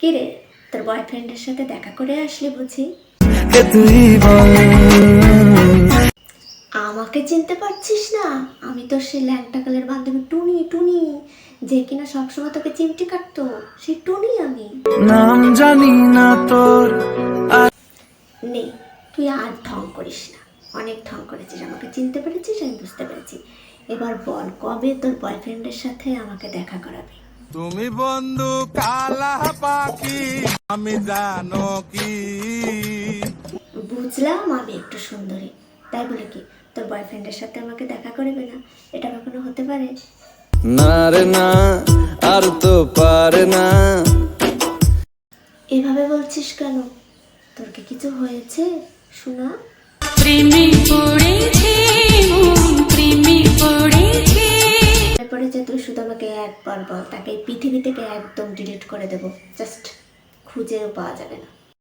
কিরে তোর বয়ফ্রেন্ডের সাথে দেখা করে আসলি বুঝি? আমাকে চিনতে পারছিস না? আমি তোর সেই ল্যাংটা কালের বান্ধবী টুনি টুনি যে কিনা সবসময় তোকে চিমটি কাটতো সেই টুনি আমি। নাম জানি না তোর। নেই তুই আর ঢং করিস না। অনেক ঢং করেছিস আমাকে চিনতে পেরেছিস? আমি বুঝতে পেরেছি। এবার বল কবে তোর বয়ফ্রেন্ডের সাথে আমাকে দেখা করাবি? তুমি বন্ধু কালা পাখি আমি জানো কি? বুঝলাম আমি একটু সুন্দরী। তাই বলে কি তোর বয়ফ্রেন্ডের সাথে আমাকে দেখা করবে না? এটা কখনো হতে পারে? না রে না আর তো পারে না। এভাবে বলছিস কেন? তোর কি কিছু হয়েছে শোনা প্রেমে একবার বল তাকে পৃথিবী থেকে একদম ডিলিট করে দেবো। জাস্ট খুঁজেও পাওয়া যাবে না।